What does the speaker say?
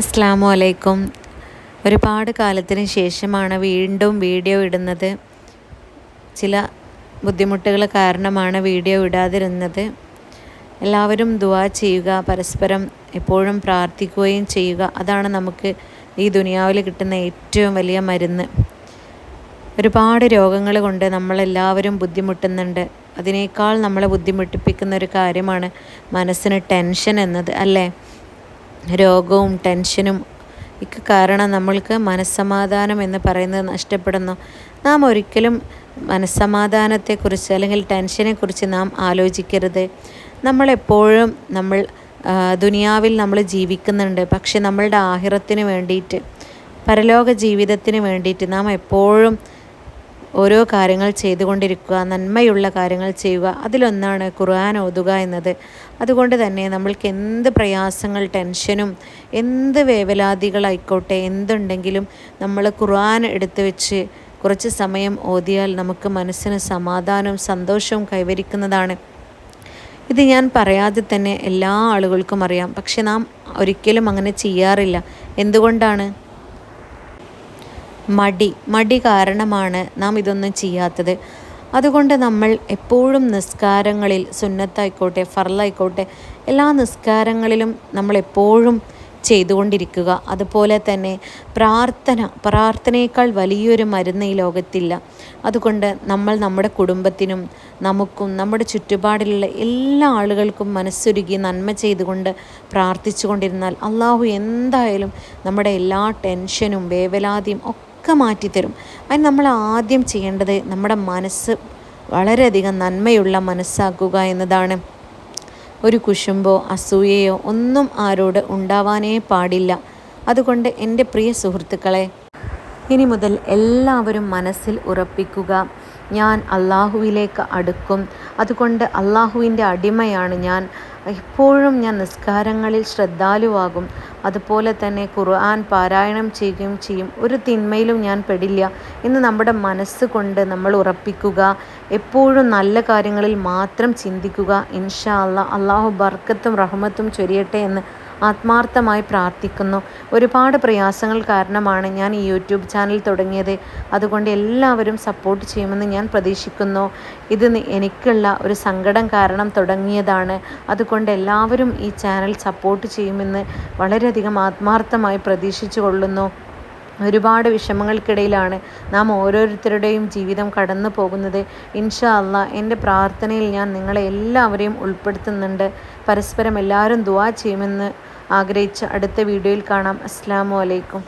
അസ്സാമു അലൈക്കും. ഒരുപാട് കാലത്തിന് ശേഷമാണ് വീണ്ടും വീഡിയോ ഇടുന്നത്. ചില ബുദ്ധിമുട്ടുകൾ കാരണമാണ് വീഡിയോ ഇടാതിരുന്നത്. എല്ലാവരും ദുവാ ചെയ്യുക പരസ്പരം എപ്പോഴും പ്രാർത്ഥിക്കുകയും ചെയ്യുക. അതാണ് നമുക്ക് ഈ ദുനിയാവിൽ കിട്ടുന്ന ഏറ്റവും വലിയ മരുന്ന്. ഒരുപാട് രോഗങ്ങൾ കൊണ്ട് നമ്മളെല്ലാവരും ബുദ്ധിമുട്ടുന്നുണ്ട്. അതിനേക്കാൾ നമ്മളെ ബുദ്ധിമുട്ടിപ്പിക്കുന്ന ഒരു കാര്യമാണ് മനസ്സിന് ടെൻഷൻ എന്നത് അല്ലേ? രോഗവും ടെൻഷനും ഒക്കെ കാരണം നമ്മൾക്ക് മനസ്സമാധാനം എന്ന് പറയുന്നത് നഷ്ടപ്പെടുന്നു. നാം ഒരിക്കലും മനസ്സമാധാനത്തെക്കുറിച്ച് അല്ലെങ്കിൽ ടെൻഷനെക്കുറിച്ച് നാം ആലോചിക്കരുത്. നമ്മളെപ്പോഴും നമ്മൾ ദുനിയാവിൽ നമ്മൾ ജീവിക്കുന്നുണ്ട്. പക്ഷെ നമ്മളുടെ ആഹിറത്തിന് വേണ്ടിയിട്ട് പരലോക ജീവിതത്തിന് വേണ്ടിയിട്ട് നാം എപ്പോഴും ഓരോ കാര്യങ്ങൾ ചെയ്തുകൊണ്ടിരിക്കുക നന്മയുള്ള കാര്യങ്ങൾ ചെയ്യുക അതിലൊന്നാണ് ഖുർആൻ ഓതുക എന്നത്. അതുകൊണ്ട് തന്നെ നമ്മൾക്ക് എന്ത് പ്രയാസങ്ങൾ ടെൻഷനും എന്ത് വേവലാതികളായിക്കോട്ടെ എന്തുണ്ടെങ്കിലും നമ്മൾ ഖുർആൻ എടുത്തു വെച്ച് കുറച്ച് സമയം ഓതിയാൽ നമുക്ക് മനസ്സിന് സമാധാനവും സന്തോഷവും കൈവരിക്കുന്നതാണ്. ഇത് ഞാൻ പറയാതെ തന്നെ എല്ലാ ആളുകൾക്കും അറിയാം. പക്ഷെ നാം ഒരിക്കലും അങ്ങനെ ചെയ്യാറില്ല. എന്തുകൊണ്ടാണ്? മടി. മടി കാരണമാണ് നാം ഇതൊന്നും ചെയ്യാത്തത്. അതുകൊണ്ട് നമ്മൾ എപ്പോഴും നിസ്കാരങ്ങളിൽ സുന്നത്തായിക്കോട്ടെ ഫർലായിക്കോട്ടെ എല്ലാ നിസ്കാരങ്ങളിലും നമ്മൾ എപ്പോഴും ചെയ്തുകൊണ്ടിരിക്കുക. അതുപോലെ തന്നെ പ്രാർത്ഥന പ്രാർത്ഥനയേക്കാൾ വലിയൊരു മരുന്ന് ഈ ലോകത്തില്ല. അതുകൊണ്ട് നമ്മൾ നമ്മുടെ കുടുംബത്തിനും നമുക്കും നമ്മുടെ ചുറ്റുപാടിലുള്ള എല്ലാ ആളുകൾക്കും മനസ്സൊരുക്കി നന്മ ചെയ്തുകൊണ്ട് പ്രാർത്ഥിച്ചു കൊണ്ടിരുന്നാൽ അള്ളാഹു എന്തായാലും നമ്മുടെ എല്ലാ ടെൻഷനും വേവലാതിയും ഒക്കെ ഒക്കെ മാറ്റിത്തരും. അതിന് നമ്മൾ ആദ്യം ചെയ്യേണ്ടത് നമ്മുടെ മനസ്സ് വളരെയധികം നന്മയുള്ള മനസ്സാക്കുക എന്നതാണ്. ഒരു കുശുമ്പോ അസൂയയോ ഒന്നും ആരോട് ഉണ്ടാവാനേ പാടില്ല. അതുകൊണ്ട് എന്റെ പ്രിയ സുഹൃത്തുക്കളെ ഇനി മുതൽ എല്ലാവരും മനസ്സിൽ ഉറപ്പിക്കുക. ഞാൻ അള്ളാഹുവിലേക്ക് അടുക്കും. അതുകൊണ്ട് അള്ളാഹുവിന്റെ അടിമയാണ് ഞാൻ. എപ്പോഴും ഞാൻ നിസ്കാരങ്ങളിൽ ശ്രദ്ധാലുവാകും. അതുപോലെ തന്നെ ഖുർആൻ പാരായണം ചെയ്യുകയും ചെയ്യും. ഒരു തിന്മയിലും ഞാൻ പെടില്ല. എന്ന് നമ്മുടെ മനസ്സുകൊണ്ട് നമ്മൾ ഉറപ്പിക്കുക എപ്പോഴും നല്ല കാര്യങ്ങളിൽ മാത്രം ചിന്തിക്കുക. ഇൻഷാ അള്ളാഹ് അള്ളാഹു ബർക്കത്തും റഹ്മത്തും ചൊരിയട്ടെ എന്ന് ആത്മാർത്ഥമായി പ്രാർത്ഥിക്കുന്നു. ഒരുപാട് പ്രയാസങ്ങൾ കാരണമാണ് ഞാൻ ഈ യൂട്യൂബ് ചാനൽ തുടങ്ങിയത്. അതുകൊണ്ട് എല്ലാവരും സപ്പോർട്ട് ചെയ്യുമെന്ന് ഞാൻ പ്രതീക്ഷിക്കുന്നു. ഇത് എനിക്കുള്ള ഒരു സങ്കടം കാരണം തുടങ്ങിയതാണ്. അതുകൊണ്ട് എല്ലാവരും ഈ ചാനൽ സപ്പോർട്ട് ചെയ്യുമെന്ന് വളരെയധികം ആത്മാർത്ഥമായി പ്രതീക്ഷിച്ചു കൊള്ളുന്നു ഒരുപാട് വിഷമങ്ങൾക്കിടയിലാണ് നാം ഓരോരുത്തരുടെയും ജീവിതം കടന്നു പോകുന്നത്. ഇൻഷാ അല്ല എന്റെ പ്രാർത്ഥനയിൽ ഞാൻ നിങ്ങളെ എല്ലാവരെയും ഉൾപ്പെടുത്തുന്നുണ്ട്. പരസ്പരം എല്ലാവരും ദുവാ ചെയ്യുമെന്ന് ആഗ്രഹിച്ച് അടുത്ത വീഡിയോയിൽ കാണാം. അസ്സാം വലൈക്കും